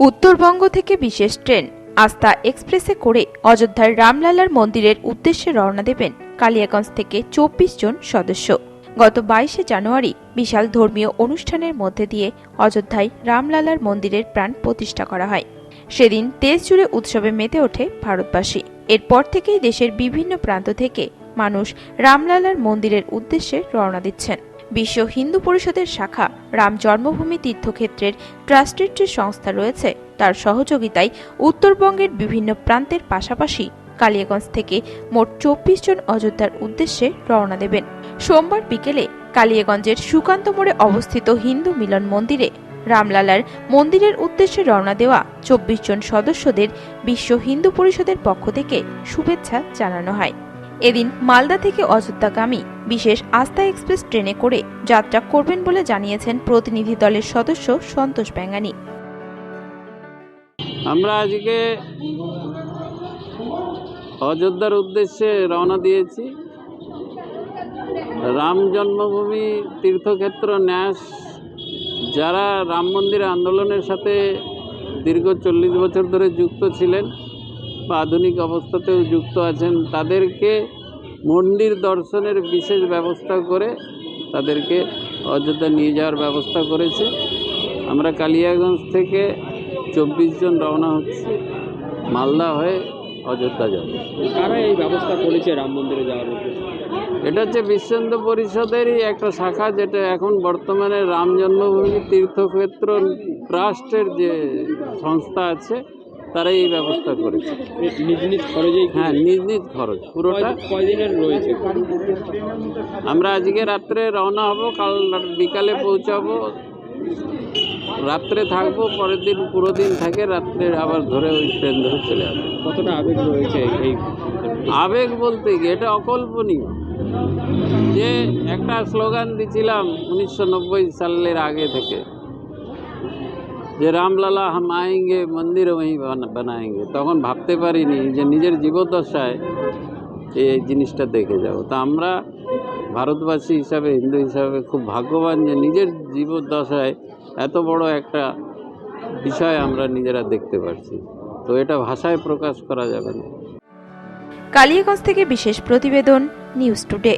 উত্তরবঙ্গ থেকে বিশেষ ট্রেন। আস্থা এক্সপ্রেসে করে অযোধ্যার রামলালার মন্দিরের উদ্দেশ্যে রওনা দেবেন কালিয়াগঞ্জ থেকে চব্বিশ জন সদস্য। গত বাইশে জানুয়ারি বিশাল ধর্মীয় অনুষ্ঠানের মধ্যে দিয়ে অযোধ্যায় রামলালার মন্দিরের প্রাণ প্রতিষ্ঠা করা হয়। সেদিন দেশ জুড়ে উৎসবে মেতে ওঠে ভারতবাসী। এরপর থেকেই দেশের বিভিন্ন প্রান্ত থেকে মানুষ রামলালার মন্দিরের উদ্দেশ্যে রওনা দিচ্ছেন। বিশ্ব হিন্দু পরিষদের শাখা রাম জন্মভূমি তীর্থক্ষেত্রের ট্রাস্টের যে সংস্থা রয়েছে। তার সহযোগিতায় উত্তরবঙ্গের বিভিন্ন প্রান্তের পাশাপাশি কালিয়াগঞ্জ থেকে মোট চব্বিশ জন অযোধ্যার উদ্দেশ্যে রওনা দেবেন। সোমবার বিকেলে কালিয়াগঞ্জের সুকান্ত মোড়ে অবস্থিত হিন্দু মিলন মন্দিরে রামলালার মন্দিরের উদ্দেশ্যে রওনা দেওয়া চব্বিশ জন সদস্যদের বিশ্ব হিন্দু পরিষদের পক্ষ থেকে শুভেচ্ছা জানানো হয়। এদিন মালদা থেকে অযোধ্যাগামী বিশেষ আস্থা এক্সপ্রেস ট্রেনে করে যাত্রা করবেন বলে জানিয়েছেন প্রতিনিধি দলের সদস্য সন্তোষ ব্যাঙ্গানী। আমরা আজকে অযোধ্যার উদ্দেশ্যে রওনা দিয়েছি। রাম জন্মভূমি তীর্থক্ষেত্র ন্যাস, যারা রাম মন্দির আন্দোলনের সাথে দীর্ঘ চল্লিশ বছর ধরে যুক্ত ছিলেন বা আধুনিক অবস্থাতেও যুক্ত আছেন তাদেরকে মন্দির দর্শনের বিশেষ ব্যবস্থা করে তাদেরকে অযোধ্যা নিয়ে যাওয়ার ব্যবস্থা করেছে। আমরা কালিয়াগঞ্জ থেকে চব্বিশ জন রওনা হচ্ছে মালদা হয়ে অযোধ্যা যাব। কারা এই ব্যবস্থা করেছে রাম মন্দিরে যাওয়ার এটা হচ্ছে বিশ্ব হিন্দু পরিষদেরই একটা শাখা যেটা এখন বর্তমানে রাম জন্মভূমি তীর্থক্ষেত্র ট্রাস্টের যে সংস্থা আছে তারাই এই ব্যবস্থা করেছে। নিজ নিজ খরচেই হ্যাঁ নিজ নিজ খরচ পুরোটা কয়দিনের রয়েছে? আমরা আজকে রাত্রে রওনা হব কাল বিকালে পৌঁছাবো। রাত্রে থাকব পরের দিন পুরো দিন থাকে রাত্রে আবার ধরে ওই ট্রেন ধরে চলে আসব। কতটা আবেগ রয়েছে এই আবেগ বলতে কি এটা অকল্পনীয়। যে একটা স্লোগান দিছিলাম উনিশশো নব্বই সালের আগে থেকে যে রামলালা, হাম আয়েঙ্গে, মন্দির ওই বানায়েঙ্গে। তখন ভাবতে পারিনি যে নিজের জীবদ্দশায় এই জিনিসটা দেখে যাব। তা আমরা ভারতবাসী হিসাবে, হিন্দু হিসাবে খুব ভাগ্যবান যে নিজের জীবদ্দশায় এত বড় একটা বিষয় আমরা নিজেরা দেখতে পারছি। তো এটা ভাষায় প্রকাশ করা যাবে না। কালিয়াগঞ্জ থেকে বিশেষ প্রতিবেদন, নিউজ টুডে।